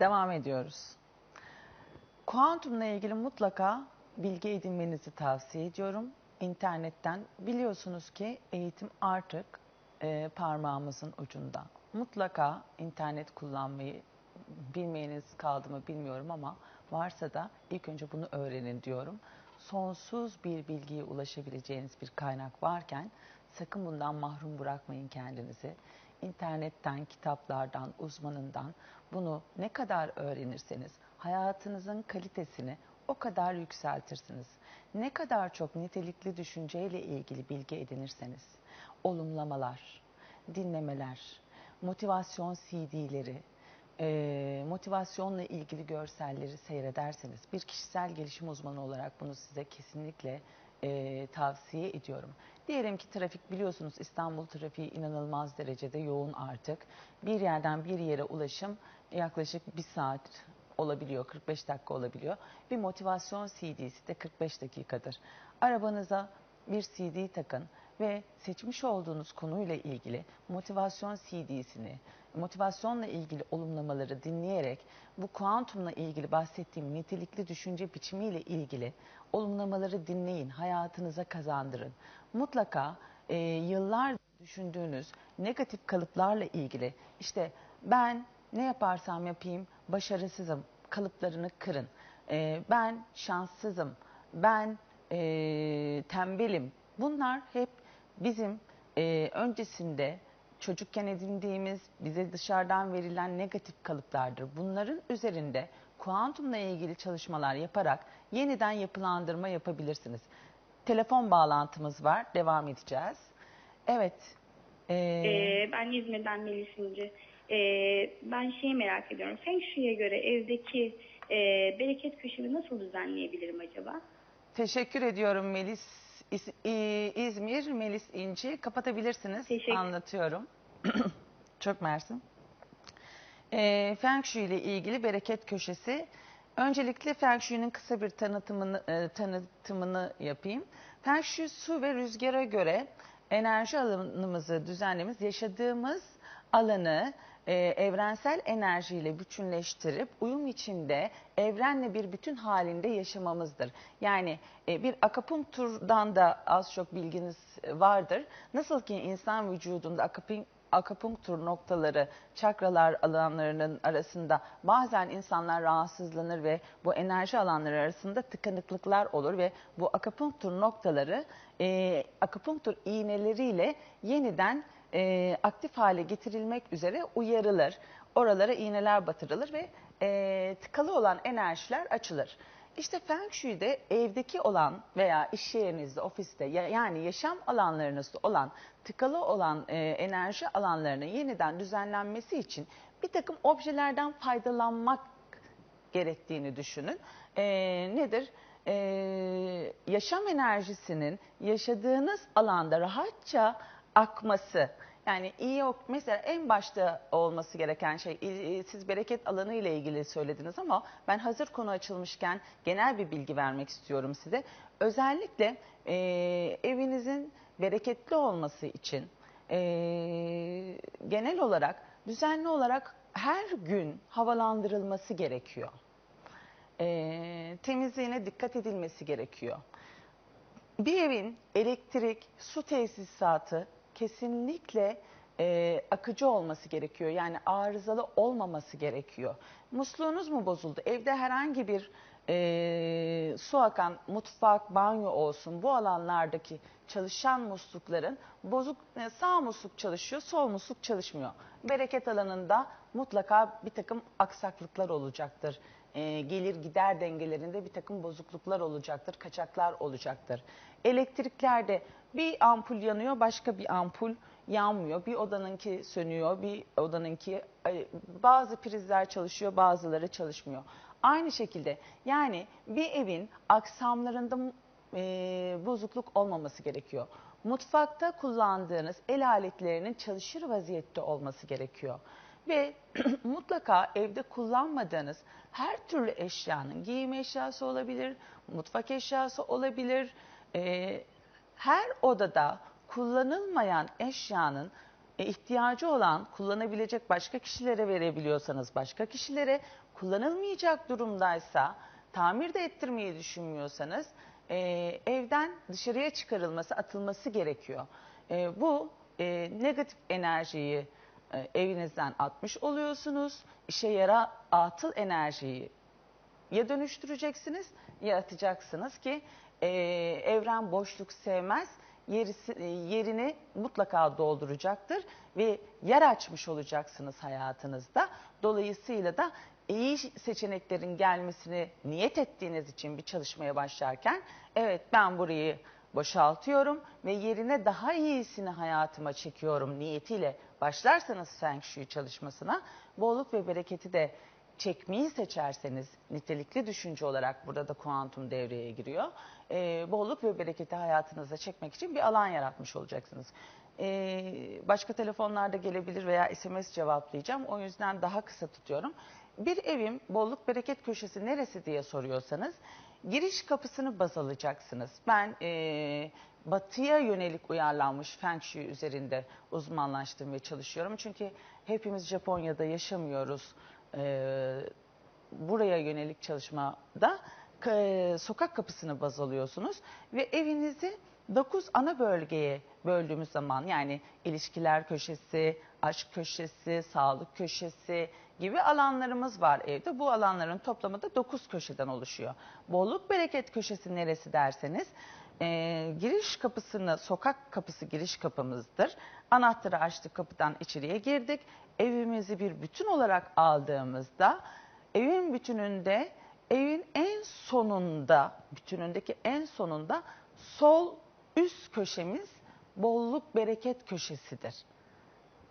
devam ediyoruz. Kuantumla ilgili mutlaka bilgi edinmenizi tavsiye ediyorum. İnternetten biliyorsunuz ki eğitim artık e, parmağımızın ucunda. Mutlaka internet kullanmayı bilmeyeniz kaldı mı bilmiyorum ama varsa da ilk önce bunu öğrenin diyorum. Sonsuz bir bilgiye ulaşabileceğiniz bir kaynak varken sakın bundan mahrum bırakmayın kendinizi. İnternetten, kitaplardan, uzmanından bunu ne kadar öğrenirseniz hayatınızın kalitesini o kadar yükseltirsiniz. Ne kadar çok nitelikli düşünceyle ilgili bilgi edinirseniz, olumlamalar, dinlemeler, motivasyon CD'leri, e, motivasyonla ilgili görselleri seyrederseniz bir kişisel gelişim uzmanı olarak bunu size kesinlikle e, tavsiye ediyorum. Diyelim ki trafik biliyorsunuz İstanbul trafiği inanılmaz derecede yoğun artık. Bir yerden bir yere ulaşım yaklaşık bir saat olabiliyor, 45 dakika olabiliyor. Bir motivasyon CD'si de 45 dakikadır. Arabanıza bir CD takın ve seçmiş olduğunuz konuyla ilgili motivasyon CD'sini, motivasyonla ilgili olumlamaları dinleyerek bu kuantumla ilgili bahsettiğim nitelikli düşünce biçimiyle ilgili olumlamaları dinleyin, hayatınıza kazandırın. Mutlaka e, yıllar düşündüğünüz negatif kalıplarla ilgili işte ben ne yaparsam yapayım başarısızım kalıplarını kırın. E, ben şanssızım, ben e, tembelim. Bunlar hep bizim e, öncesinde çocukken edindiğimiz bize dışarıdan verilen negatif kalıplardır. Bunların üzerinde kuantumla ilgili çalışmalar yaparak yeniden yapılandırma yapabilirsiniz. Telefon bağlantımız var. Devam edeceğiz. Evet. Ee, Ee, ben İzmir'den Melis İnci. Ee, ben şeyi merak ediyorum. Feng Shui'ye göre evdeki e, bereket köşemi nasıl düzenleyebilirim acaba? teşekkür ediyorum Melis. İz- İ- İzmir, Melis İnci. Kapatabilirsiniz. Teşekkür. Anlatıyorum. Çok mersi. Ee, Feng Shui ile ilgili bereket köşesi. Öncelikle Feng Shui'nin kısa bir tanıtımını, e, tanıtımını yapayım. Feng Shui su ve rüzgara göre enerji alanımızı düzenlemiz, yaşadığımız alanı e, evrensel enerjiyle bütünleştirip uyum içinde evrenle bir bütün halinde yaşamamızdır. Yani e, bir akupunkturdan da az çok bilginiz vardır. Nasıl ki insan vücudunda akupun- akupunktur noktaları, çakralar alanlarının arasında bazen insanlar rahatsızlanır ve bu enerji alanları arasında tıkanıklıklar olur ve bu akupunktur noktaları e, akupunktur iğneleriyle yeniden e, aktif hale getirilmek üzere uyarılır. Oralara iğneler batırılır ve e, tıkalı olan enerjiler açılır. İşte Feng Shui'de evdeki olan veya iş yerinizde, ofiste ya- yani yaşam alanlarınızda olan tıkalı olan e, enerji alanlarının yeniden düzenlenmesi için bir takım objelerden faydalanmak gerektiğini düşünün. E, nedir? E, yaşam enerjisinin yaşadığınız alanda rahatça akması. Yani iyi ok mesela en başta olması gereken şey siz bereket alanı ile ilgili söylediniz ama ben hazır konu açılmışken genel bir bilgi vermek istiyorum size. Özellikle e, evinizin bereketli olması için e, genel olarak düzenli olarak her gün havalandırılması gerekiyor. E, temizliğine dikkat edilmesi gerekiyor. Bir evin elektrik, su tesisatı kesinlikle e, akıcı olması gerekiyor. Yani arızalı olmaması gerekiyor. Musluğunuz mu bozuldu? Evde herhangi bir e, su akan mutfak, banyo olsun bu alanlardaki çalışan muslukların bozuk e, sağ musluk çalışıyor, sol musluk çalışmıyor. Bereket alanında mutlaka bir takım aksaklıklar olacaktır. E, gelir gider dengelerinde bir takım bozukluklar olacaktır, kaçaklar olacaktır. Elektriklerde bir ampul yanıyor, başka bir ampul yanmıyor. Bir odanınki sönüyor, bir odanınki ay, bazı prizler çalışıyor, bazıları çalışmıyor. Aynı şekilde yani bir evin aksamlarında e, bozukluk olmaması gerekiyor. Mutfakta kullandığınız el aletlerinin çalışır vaziyette olması gerekiyor. Ve mutlaka evde kullanmadığınız her türlü eşyanın giyim eşyası olabilir, mutfak eşyası olabilir. e, her odada kullanılmayan eşyanın e, ihtiyacı olan kullanabilecek başka kişilere verebiliyorsanız başka kişilere kullanılmayacak durumdaysa tamir de ettirmeyi düşünmüyorsanız e, evden dışarıya çıkarılması atılması gerekiyor. E, bu e, negatif enerjiyi e, evinizden atmış oluyorsunuz. İşe yara atıl enerjiyi ya dönüştüreceksiniz ya atacaksınız ki e, evren boşluk sevmez. Yerisi, e, yerini mutlaka dolduracaktır ve yer açmış olacaksınız hayatınızda. Dolayısıyla da iyi seçeneklerin gelmesini niyet ettiğiniz için bir çalışmaya başlarken evet ben burayı boşaltıyorum ve yerine daha iyisini hayatıma çekiyorum niyetiyle başlarsanız Feng Shui çalışmasına bolluk ve bereketi de çekmeyi seçerseniz nitelikli düşünce olarak burada da kuantum devreye giriyor. Ee, bolluk ve bereketi hayatınıza çekmek için bir alan yaratmış olacaksınız. Ee, başka telefonlarda gelebilir veya SMS cevaplayacağım. O yüzden daha kısa tutuyorum. Bir evim bolluk bereket köşesi neresi diye soruyorsanız giriş kapısını baz alacaksınız. Ben e, batıya yönelik uyarlanmış Feng Shui üzerinde uzmanlaştım ve çalışıyorum. Çünkü hepimiz Japonya'da yaşamıyoruz. E, buraya yönelik çalışmada e, sokak kapısını baz alıyorsunuz ve evinizi 9 ana bölgeye böldüğümüz zaman yani ilişkiler köşesi, aşk köşesi, sağlık köşesi gibi alanlarımız var evde. Bu alanların toplamı da 9 köşeden oluşuyor. Bolluk bereket köşesi neresi derseniz e, giriş kapısını, sokak kapısı giriş kapımızdır. Anahtarı açtık kapıdan içeriye girdik. Evimizi bir bütün olarak aldığımızda evin bütününde evin en sonunda bütünündeki en sonunda sol üst köşemiz bolluk bereket köşesidir.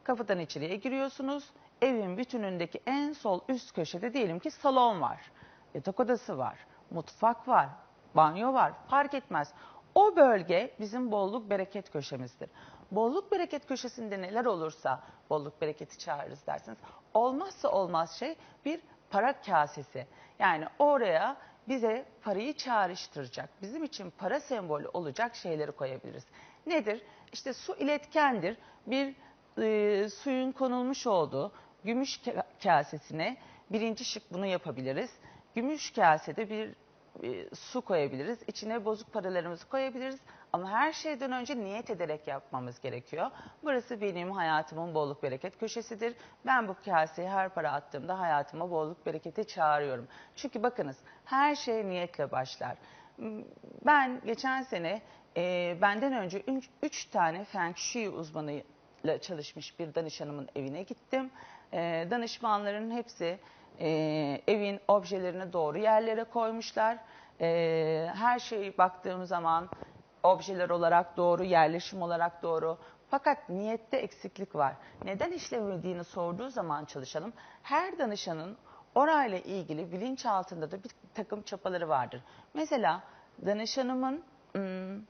Kapıdan içeriye giriyorsunuz. Evin bütünündeki en sol üst köşede diyelim ki salon var. Yatak odası var. Mutfak var. Banyo var. Fark etmez. O bölge bizim bolluk bereket köşemizdir. Bolluk bereket köşesinde neler olursa bolluk bereketi çağırırız dersiniz. Olmazsa olmaz şey bir para kasesi. Yani oraya bize parayı çağrıştıracak, bizim için para sembolü olacak şeyleri koyabiliriz. Nedir? İşte su iletkendir. Bir e, suyun konulmuş olduğu gümüş kasesine birinci şık bunu yapabiliriz. Gümüş kasede bir e, su koyabiliriz. İçine bozuk paralarımızı koyabiliriz. Ama her şeyden önce niyet ederek yapmamız gerekiyor. Burası benim hayatımın bolluk bereket köşesidir. Ben bu kaseye her para attığımda hayatıma bolluk bereketi çağırıyorum. Çünkü bakınız her şey niyetle başlar. Ben geçen sene e, benden önce üç, üç tane Feng Shui uzmanıyla çalışmış bir danışanımın evine gittim. E, danışmanların hepsi e, evin objelerini doğru yerlere koymuşlar. E, her şeyi baktığım zaman objeler olarak doğru, yerleşim olarak doğru. Fakat niyette eksiklik var. Neden işlemediğini sorduğu zaman çalışalım. Her danışanın orayla ilgili bilinçaltında da bir takım çapaları vardır. Mesela danışanımın ım,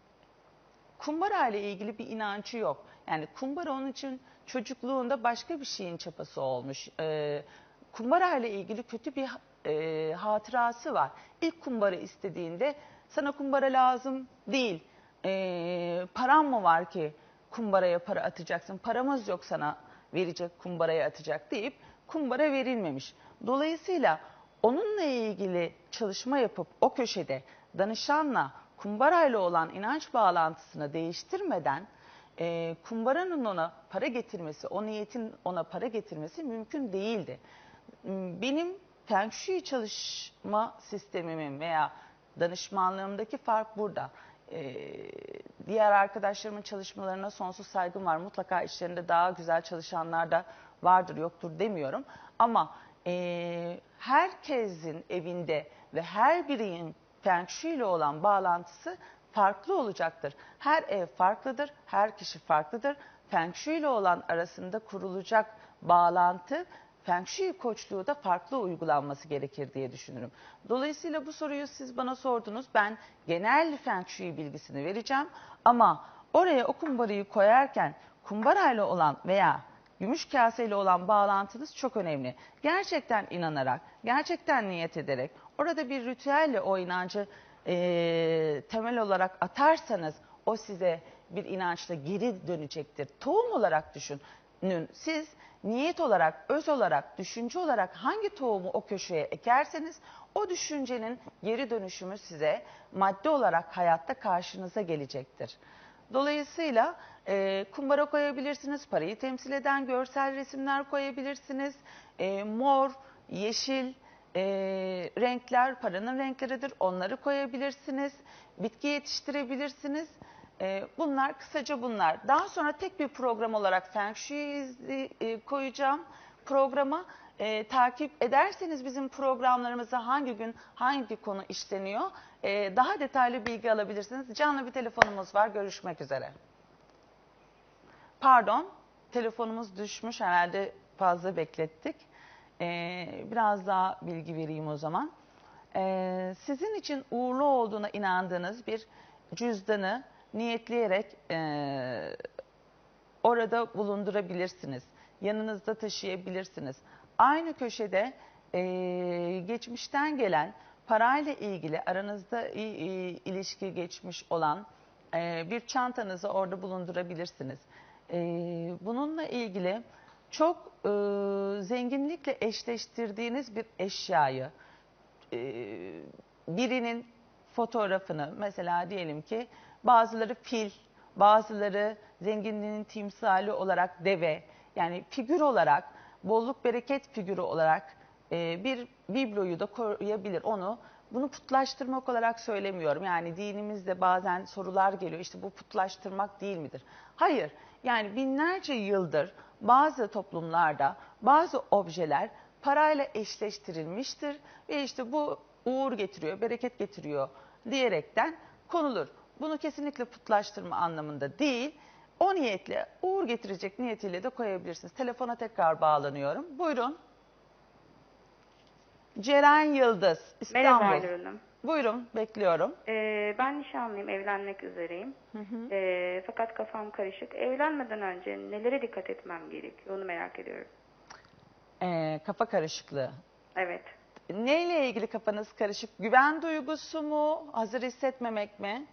kumbara ile ilgili bir inancı yok. Yani kumbara onun için çocukluğunda başka bir şeyin çapası olmuş. Ee, kumbara ile ilgili kötü bir e, hatırası var. İlk kumbara istediğinde sana kumbara lazım değil. E, param mı var ki kumbaraya para atacaksın? Paramız yok sana verecek kumbaraya atacak deyip kumbara verilmemiş. Dolayısıyla onunla ilgili çalışma yapıp o köşede danışanla kumbarayla olan inanç bağlantısını değiştirmeden e, kumbaranın ona para getirmesi, o niyetin ona para getirmesi mümkün değildi. Benim Feng Shui çalışma sistemimin veya danışmanlığımdaki fark burada. Ee, diğer arkadaşlarımın çalışmalarına sonsuz saygım var. Mutlaka işlerinde daha güzel çalışanlar da vardır yoktur demiyorum. Ama e, herkesin evinde ve her birinin Feng Shui ile olan bağlantısı farklı olacaktır. Her ev farklıdır, her kişi farklıdır. Feng Shui ile olan arasında kurulacak bağlantı Feng Shui koçluğu da farklı uygulanması gerekir diye düşünürüm. Dolayısıyla bu soruyu siz bana sordunuz. Ben genel Feng Shui bilgisini vereceğim ama oraya o kumbarayı koyarken kumbarayla olan veya gümüş kaseyle olan bağlantınız çok önemli. Gerçekten inanarak, gerçekten niyet ederek orada bir ritüelle o inancı e, temel olarak atarsanız o size bir inançla geri dönecektir. Tohum olarak düşün. siz niyet olarak, öz olarak, düşünce olarak hangi tohumu o köşeye ekerseniz o düşüncenin geri dönüşümü size madde olarak hayatta karşınıza gelecektir. Dolayısıyla e, kumbara koyabilirsiniz, parayı temsil eden görsel resimler koyabilirsiniz. E, mor, yeşil e, renkler paranın renkleridir. Onları koyabilirsiniz. Bitki yetiştirebilirsiniz. E, bunlar kısaca bunlar. Daha sonra tek bir program olarak Feng Shui'yi e, koyacağım programa. E, takip ederseniz bizim programlarımızda hangi gün hangi konu işleniyor e, daha detaylı bilgi alabilirsiniz. Canlı bir telefonumuz var. Görüşmek üzere. Pardon, telefonumuz düşmüş herhalde fazla beklettik. Ee, biraz daha bilgi vereyim o zaman. Ee, sizin için uğurlu olduğuna inandığınız bir cüzdanı niyetleyerek ee, orada bulundurabilirsiniz. Yanınızda taşıyabilirsiniz. Aynı köşede ee, geçmişten gelen parayla ilgili aranızda i- i- ilişki geçmiş olan ee, bir çantanızı orada bulundurabilirsiniz. Ee, bununla ilgili çok e, zenginlikle eşleştirdiğiniz bir eşyayı, e, birinin fotoğrafını mesela diyelim ki bazıları fil, bazıları zenginliğin timsali olarak deve yani figür olarak bolluk bereket figürü olarak e, bir bibloyu da koruyabilir onu. Bunu putlaştırmak olarak söylemiyorum. Yani dinimizde bazen sorular geliyor. İşte bu putlaştırmak değil midir? Hayır. Yani binlerce yıldır bazı toplumlarda bazı objeler parayla eşleştirilmiştir ve işte bu uğur getiriyor, bereket getiriyor diyerekten konulur. Bunu kesinlikle putlaştırma anlamında değil. O niyetle, uğur getirecek niyetiyle de koyabilirsiniz. Telefona tekrar bağlanıyorum. Buyurun. Ceren Yıldız, İstanbul. Merhaba Aynur Hanım. Buyurun, bekliyorum. Ee, ben nişanlıyım, evlenmek üzereyim. Ee, fakat kafam karışık. Evlenmeden önce nelere dikkat etmem gerekiyor onu merak ediyorum. Ee, kafa karışıklığı. Evet. Neyle ilgili kafanız karışık? Güven duygusu mu? Hazır hissetmemek mi?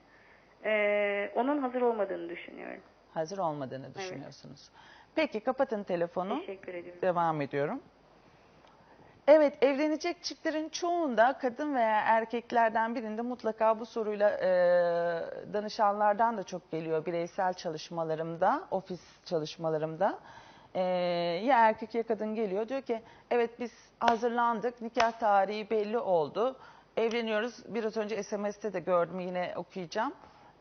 Ee, onun hazır olmadığını düşünüyorum. Hazır olmadığını düşünüyorsunuz. Peki kapatın telefonu. Teşekkür ediyorum. Devam ediyorum. Evet, evlenecek çiftlerin çoğunda kadın veya erkeklerden birinde mutlaka bu soruyla e, danışanlardan da çok geliyor bireysel çalışmalarımda, ofis çalışmalarımda. E, ya erkek ya kadın geliyor diyor ki evet biz hazırlandık, nikah tarihi belli oldu, evleniyoruz. Biraz önce SMS'te de gördüm yine okuyacağım.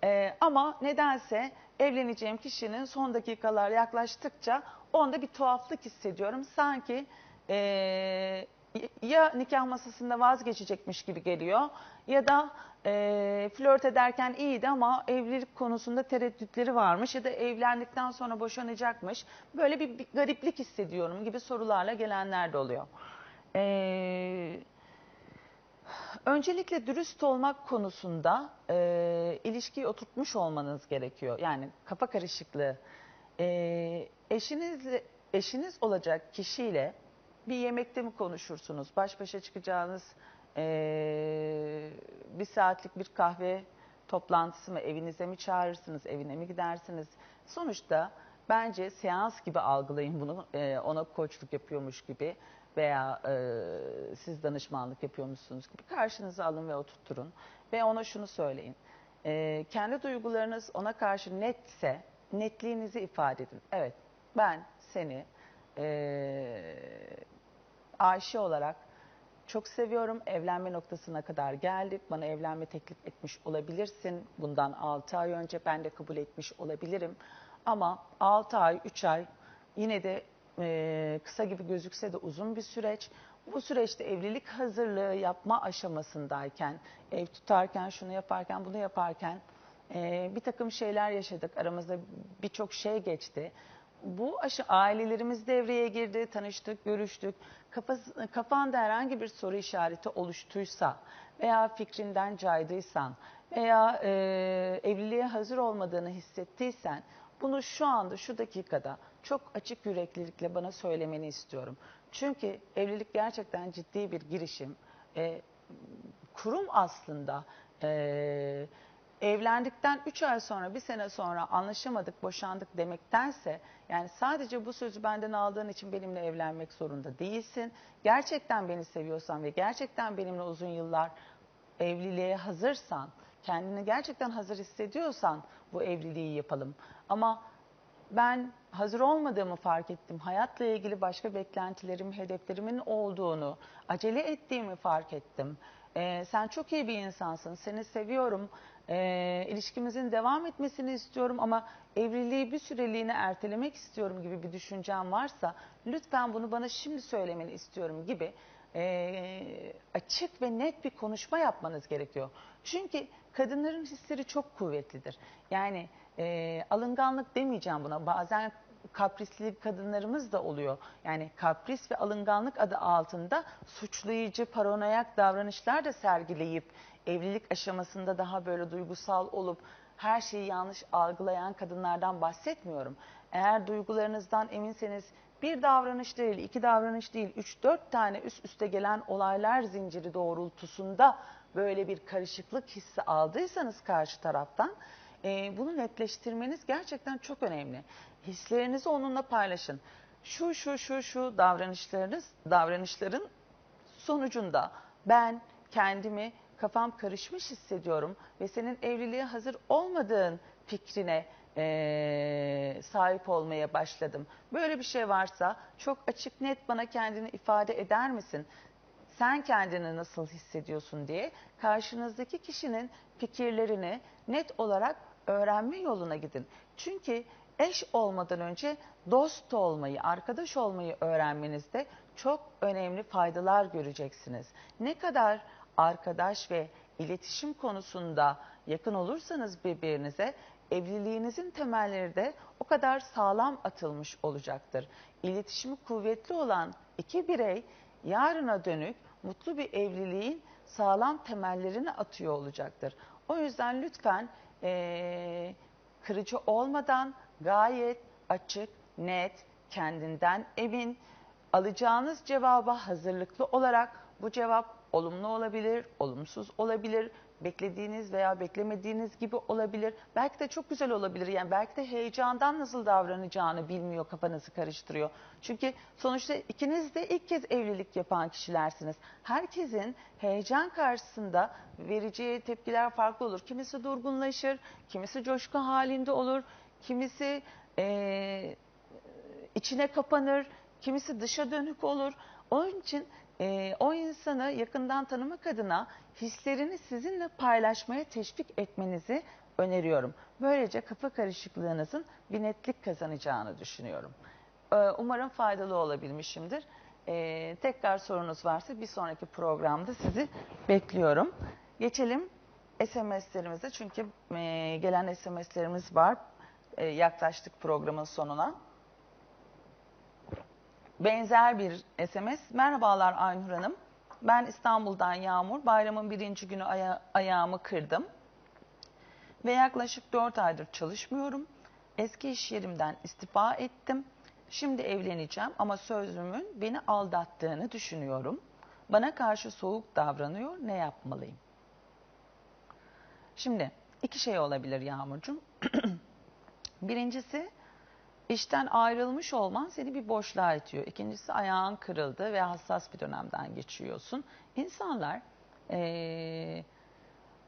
E, ama nedense evleneceğim kişinin son dakikalar yaklaştıkça onda bir tuhaflık hissediyorum. Sanki ee, ya nikah masasında vazgeçecekmiş gibi geliyor ya da e, flört ederken iyiydi ama evlilik konusunda tereddütleri varmış ya da evlendikten sonra boşanacakmış. Böyle bir, bir gariplik hissediyorum gibi sorularla gelenler de oluyor. Ee, öncelikle dürüst olmak konusunda e, ilişkiyi oturtmuş olmanız gerekiyor. Yani kafa karışıklığı. E, eşinizle, eşiniz olacak kişiyle bir yemekte mi konuşursunuz? Baş başa çıkacağınız eee, bir saatlik bir kahve toplantısı mı? Evinize mi çağırırsınız? Evine mi gidersiniz? Sonuçta bence seans gibi algılayın bunu. Eee, ona koçluk yapıyormuş gibi veya eee, siz danışmanlık yapıyormuşsunuz gibi karşınıza alın ve oturtturun. Ve ona şunu söyleyin. Eee, kendi duygularınız ona karşı netse netliğinizi ifade edin. Evet ben seni eee Ayşe olarak çok seviyorum. Evlenme noktasına kadar geldik. Bana evlenme teklif etmiş olabilirsin. Bundan 6 ay önce ben de kabul etmiş olabilirim. Ama 6 ay, 3 ay yine de e, kısa gibi gözükse de uzun bir süreç. Bu süreçte evlilik hazırlığı yapma aşamasındayken, ev tutarken, şunu yaparken, bunu yaparken e, bir takım şeyler yaşadık. Aramızda birçok şey geçti. Bu aşı ailelerimiz devreye girdi, tanıştık, görüştük. Kafası, kafanda herhangi bir soru işareti oluştuysa veya fikrinden caydıysan veya e, evliliğe hazır olmadığını hissettiysen bunu şu anda şu dakikada çok açık yüreklilikle bana söylemeni istiyorum. Çünkü evlilik gerçekten ciddi bir girişim. E, kurum aslında e, evlendikten 3 ay sonra, bir sene sonra anlaşamadık, boşandık demektense yani sadece bu sözü benden aldığın için benimle evlenmek zorunda değilsin. Gerçekten beni seviyorsan ve gerçekten benimle uzun yıllar evliliğe hazırsan, kendini gerçekten hazır hissediyorsan bu evliliği yapalım. Ama ben hazır olmadığımı fark ettim. Hayatla ilgili başka beklentilerim, hedeflerimin olduğunu, acele ettiğimi fark ettim. Ee, sen çok iyi bir insansın, seni seviyorum. Ee, ilişkimizin devam etmesini istiyorum ama evliliği bir süreliğine ertelemek istiyorum gibi bir düşüncen varsa lütfen bunu bana şimdi söylemeni istiyorum gibi e, açık ve net bir konuşma yapmanız gerekiyor. Çünkü kadınların hisleri çok kuvvetlidir. Yani e, alınganlık demeyeceğim buna. Bazen kaprisli kadınlarımız da oluyor. Yani kapris ve alınganlık adı altında suçlayıcı, paranoyak davranışlar da sergileyip evlilik aşamasında daha böyle duygusal olup her şeyi yanlış algılayan kadınlardan bahsetmiyorum. Eğer duygularınızdan eminseniz bir davranış değil, iki davranış değil, üç dört tane üst üste gelen olaylar zinciri doğrultusunda böyle bir karışıklık hissi aldıysanız karşı taraftan e, bunu netleştirmeniz gerçekten çok önemli. Hislerinizi onunla paylaşın. Şu şu şu şu davranışlarınız, davranışların sonucunda ben kendimi kafam karışmış hissediyorum ve senin evliliğe hazır olmadığın fikrine eee, sahip olmaya başladım. Böyle bir şey varsa çok açık net bana kendini ifade eder misin? Sen kendini nasıl hissediyorsun diye karşınızdaki kişinin fikirlerini net olarak öğrenme yoluna gidin. Çünkü eş olmadan önce dost olmayı, arkadaş olmayı öğrenmenizde çok önemli faydalar göreceksiniz. Ne kadar arkadaş ve iletişim konusunda yakın olursanız birbirinize evliliğinizin temelleri de o kadar sağlam atılmış olacaktır. İletişimi kuvvetli olan iki birey yarına dönük mutlu bir evliliğin sağlam temellerini atıyor olacaktır. O yüzden lütfen eee, kırıcı olmadan gayet açık, net, kendinden emin, alacağınız cevaba hazırlıklı olarak bu cevap olumlu olabilir, olumsuz olabilir, beklediğiniz veya beklemediğiniz gibi olabilir. Belki de çok güzel olabilir. Yani belki de heyecandan nasıl davranacağını bilmiyor, kafanızı karıştırıyor. Çünkü sonuçta ikiniz de ilk kez evlilik yapan kişilersiniz. Herkesin heyecan karşısında vereceği tepkiler farklı olur. Kimisi durgunlaşır, kimisi coşku halinde olur, kimisi eee içine kapanır, kimisi dışa dönük olur. Onun için e, o insanı yakından tanımak adına hislerini sizinle paylaşmaya teşvik etmenizi öneriyorum. Böylece kafa karışıklığınızın bir netlik kazanacağını düşünüyorum. E, umarım faydalı olabilmişimdir. E, tekrar sorunuz varsa bir sonraki programda sizi bekliyorum. Geçelim SMS'lerimize çünkü e, gelen SMS'lerimiz var. E, yaklaştık programın sonuna. Benzer bir SMS. Merhabalar Aynur Hanım. Ben İstanbul'dan Yağmur. Bayramın birinci günü aya- ayağımı kırdım. Ve yaklaşık 4 aydır çalışmıyorum. Eski iş yerimden istifa ettim. Şimdi evleneceğim ama sözümün beni aldattığını düşünüyorum. Bana karşı soğuk davranıyor. Ne yapmalıyım? Şimdi iki şey olabilir Yağmurcuğum. Birincisi işten ayrılmış olman seni bir boşluğa itiyor. İkincisi ayağın kırıldı ve hassas bir dönemden geçiyorsun. İnsanlar eee,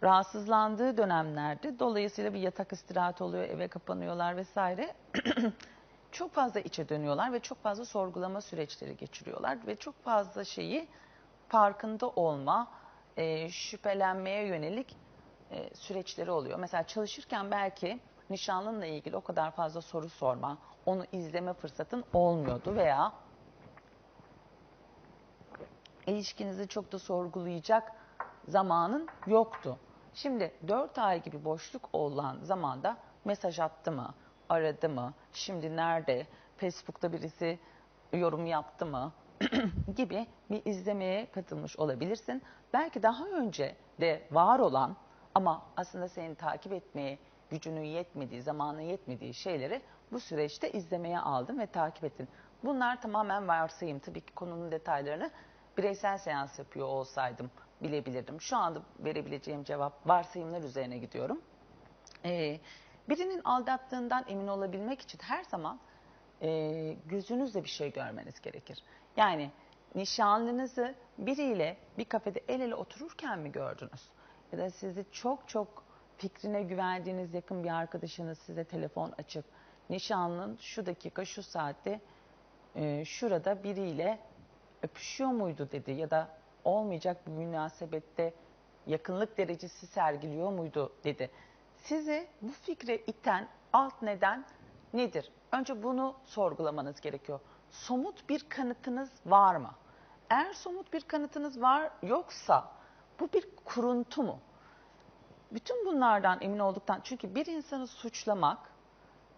rahatsızlandığı dönemlerde dolayısıyla bir yatak istirahati oluyor, eve kapanıyorlar vesaire. çok fazla içe dönüyorlar ve çok fazla sorgulama süreçleri geçiriyorlar ve çok fazla şeyi farkında olma, eee, şüphelenmeye yönelik e, süreçleri oluyor. Mesela çalışırken belki nişanlınla ilgili o kadar fazla soru sorma, onu izleme fırsatın olmuyordu veya ilişkinizi çok da sorgulayacak zamanın yoktu. Şimdi 4 ay gibi boşluk olan zamanda mesaj attı mı, aradı mı, şimdi nerede, Facebook'ta birisi yorum yaptı mı gibi bir izlemeye katılmış olabilirsin. Belki daha önce de var olan ama aslında seni takip etmeye gücünün yetmediği, zamanın yetmediği şeyleri bu süreçte izlemeye aldın ve takip ettin. Bunlar tamamen varsayım. Tabii ki konunun detaylarını bireysel seans yapıyor olsaydım bilebilirdim. Şu anda verebileceğim cevap varsayımlar üzerine gidiyorum. Ee, birinin aldattığından emin olabilmek için her zaman e, gözünüzle bir şey görmeniz gerekir. Yani nişanlınızı biriyle bir kafede el ele otururken mi gördünüz? Ya da sizi çok çok fikrine güvendiğiniz yakın bir arkadaşınız size telefon açıp nişanlın şu dakika şu saatte e, şurada biriyle öpüşüyor muydu dedi ya da olmayacak bir münasebette yakınlık derecesi sergiliyor muydu dedi. Sizi bu fikre iten alt neden nedir? Önce bunu sorgulamanız gerekiyor. Somut bir kanıtınız var mı? Eğer somut bir kanıtınız var yoksa bu bir kuruntu mu? Bütün bunlardan emin olduktan çünkü bir insanı suçlamak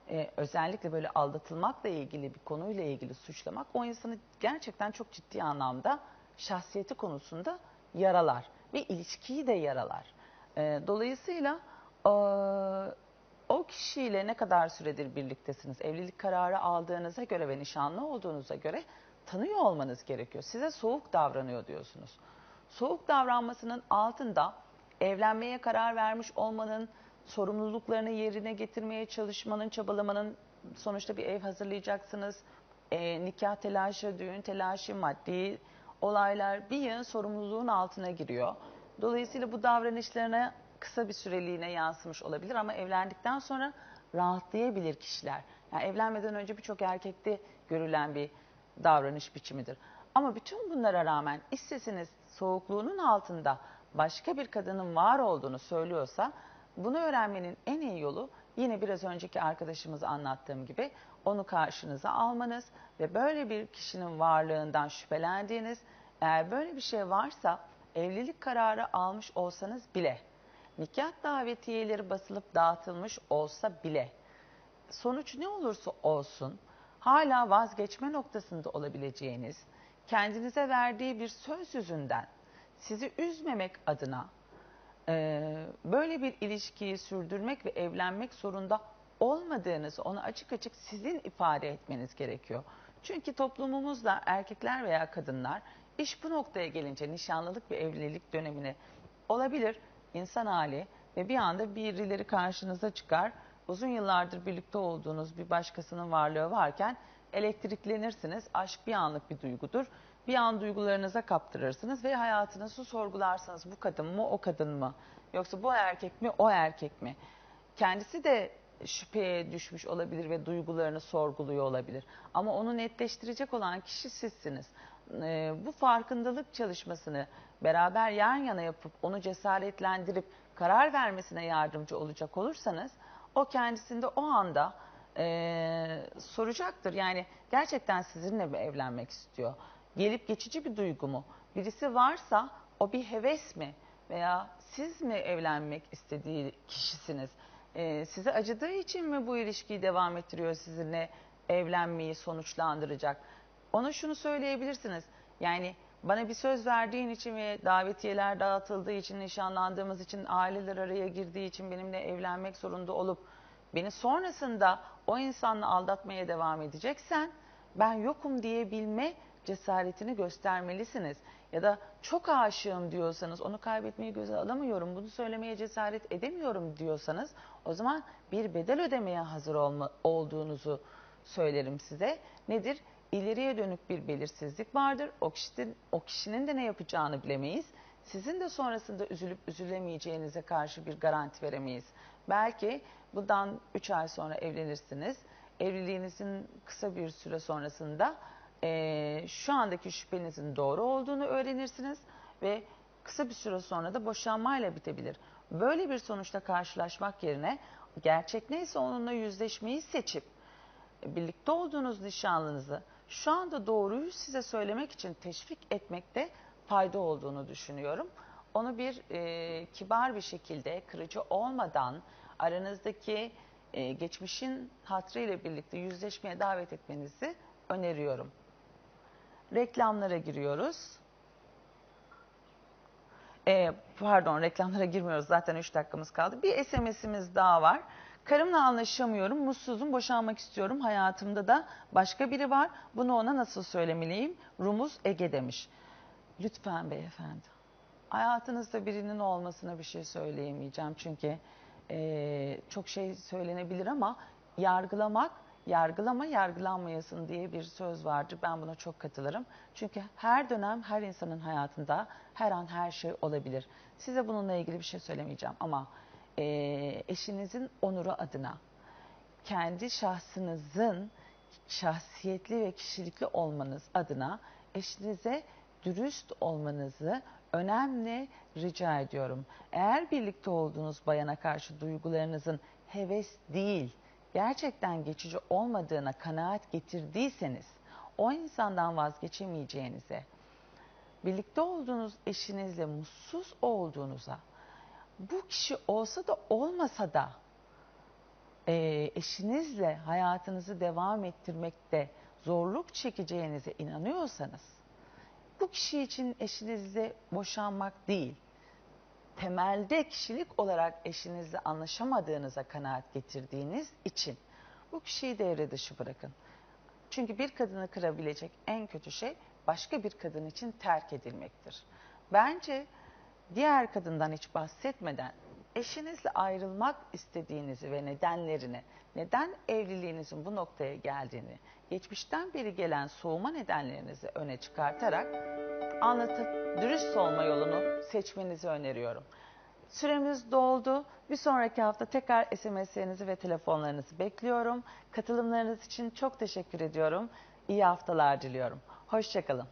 e, özellikle böyle aldatılmakla ilgili bir konuyla ilgili suçlamak o insanı gerçekten çok ciddi anlamda şahsiyeti konusunda yaralar ve ilişkiyi de yaralar. E, dolayısıyla e, o kişiyle ne kadar süredir birliktesiniz? Evlilik kararı aldığınıza göre ve nişanlı olduğunuza göre tanıyor olmanız gerekiyor. Size soğuk davranıyor diyorsunuz. Soğuk davranmasının altında evlenmeye karar vermiş olmanın, sorumluluklarını yerine getirmeye çalışmanın, çabalamanın sonuçta bir ev hazırlayacaksınız. E, nikah telaşı, düğün telaşı, maddi olaylar bir yığın sorumluluğun altına giriyor. Dolayısıyla bu davranışlarına kısa bir süreliğine yansımış olabilir ama evlendikten sonra rahatlayabilir kişiler. Yani evlenmeden önce birçok erkekte görülen bir davranış biçimidir. Ama bütün bunlara rağmen iç sesiniz soğukluğunun altında başka bir kadının var olduğunu söylüyorsa bunu öğrenmenin en iyi yolu yine biraz önceki arkadaşımıza anlattığım gibi onu karşınıza almanız ve böyle bir kişinin varlığından şüphelendiğiniz eğer böyle bir şey varsa evlilik kararı almış olsanız bile nikah davetiyeleri basılıp dağıtılmış olsa bile sonuç ne olursa olsun hala vazgeçme noktasında olabileceğiniz kendinize verdiği bir söz yüzünden sizi üzmemek adına e, böyle bir ilişkiyi sürdürmek ve evlenmek zorunda olmadığınızı onu açık açık sizin ifade etmeniz gerekiyor. Çünkü toplumumuzda erkekler veya kadınlar iş bu noktaya gelince nişanlılık ve evlilik dönemine olabilir insan hali ve bir anda birileri karşınıza çıkar. Uzun yıllardır birlikte olduğunuz bir başkasının varlığı varken elektriklenirsiniz. Aşk bir anlık bir duygudur. Bir an duygularınıza kaptırırsınız ve hayatınızı sorgularsınız. Bu kadın mı o kadın mı? Yoksa bu erkek mi o erkek mi? Kendisi de şüpheye düşmüş olabilir ve duygularını sorguluyor olabilir. Ama onu netleştirecek olan kişi sizsiniz. Ee, bu farkındalık çalışmasını beraber yan yana yapıp onu cesaretlendirip karar vermesine yardımcı olacak olursanız o kendisinde o anda e, soracaktır. Yani gerçekten sizinle mi evlenmek istiyor? Gelip geçici bir duygu mu? Birisi varsa o bir heves mi? Veya siz mi evlenmek istediği kişisiniz? E, size acıdığı için mi bu ilişkiyi devam ettiriyor sizinle evlenmeyi sonuçlandıracak? Ona şunu söyleyebilirsiniz. Yani bana bir söz verdiğin için ve davetiyeler dağıtıldığı için, nişanlandığımız için, aileler araya girdiği için benimle evlenmek zorunda olup beni sonrasında o insanla aldatmaya devam edeceksen ben yokum diyebilme cesaretini göstermelisiniz. Ya da çok aşığım diyorsanız onu kaybetmeyi göze alamıyorum, bunu söylemeye cesaret edemiyorum diyorsanız o zaman bir bedel ödemeye hazır olma, olduğunuzu söylerim size. Nedir? İleriye dönük bir belirsizlik vardır. O kişinin, o kişinin de ne yapacağını bilemeyiz. Sizin de sonrasında üzülüp üzülemeyeceğinize karşı bir garanti veremeyiz. Belki bundan 3 ay sonra evlenirsiniz. Evliliğinizin kısa bir süre sonrasında e, şu andaki şüphenizin doğru olduğunu öğrenirsiniz ve kısa bir süre sonra da boşanmayla bitebilir. Böyle bir sonuçta karşılaşmak yerine gerçek neyse onunla yüzleşmeyi seçip birlikte olduğunuz nişanlınızı şu anda doğruyu size söylemek için teşvik etmekte fayda olduğunu düşünüyorum. Onu bir e, kibar bir şekilde kırıcı olmadan aranızdaki e, geçmişin hatrıyla birlikte yüzleşmeye davet etmenizi öneriyorum. Reklamlara giriyoruz. E, pardon reklamlara girmiyoruz zaten 3 dakikamız kaldı. Bir SMS'imiz daha var. Karımla anlaşamıyorum, mutsuzum, boşanmak istiyorum. Hayatımda da başka biri var. Bunu ona nasıl söylemeliyim? Rumuz Ege demiş. Lütfen beyefendi. Hayatınızda birinin olmasına bir şey söyleyemeyeceğim. Çünkü e, çok şey söylenebilir ama yargılamak, yargılama yargılanmayasın diye bir söz vardır. Ben buna çok katılırım. Çünkü her dönem her insanın hayatında her an her şey olabilir. Size bununla ilgili bir şey söylemeyeceğim ama e, eşinizin onuru adına kendi şahsınızın şahsiyetli ve kişilikli olmanız adına eşinize dürüst olmanızı önemli rica ediyorum. Eğer birlikte olduğunuz bayana karşı duygularınızın heves değil, gerçekten geçici olmadığına kanaat getirdiyseniz, o insandan vazgeçemeyeceğinize, birlikte olduğunuz eşinizle mutsuz olduğunuza, bu kişi olsa da olmasa da e, eşinizle hayatınızı devam ettirmekte zorluk çekeceğinize inanıyorsanız bu kişi için eşinizle boşanmak değil temelde kişilik olarak eşinizle anlaşamadığınıza kanaat getirdiğiniz için bu kişiyi devre dışı bırakın. Çünkü bir kadını kırabilecek en kötü şey başka bir kadın için terk edilmektir. Bence diğer kadından hiç bahsetmeden eşinizle ayrılmak istediğinizi ve nedenlerini, neden evliliğinizin bu noktaya geldiğini, geçmişten beri gelen soğuma nedenlerinizi öne çıkartarak anlatıp dürüst olma yolunu seçmenizi öneriyorum. Süremiz doldu. Bir sonraki hafta tekrar SMS'lerinizi ve telefonlarınızı bekliyorum. Katılımlarınız için çok teşekkür ediyorum. İyi haftalar diliyorum. Hoşçakalın.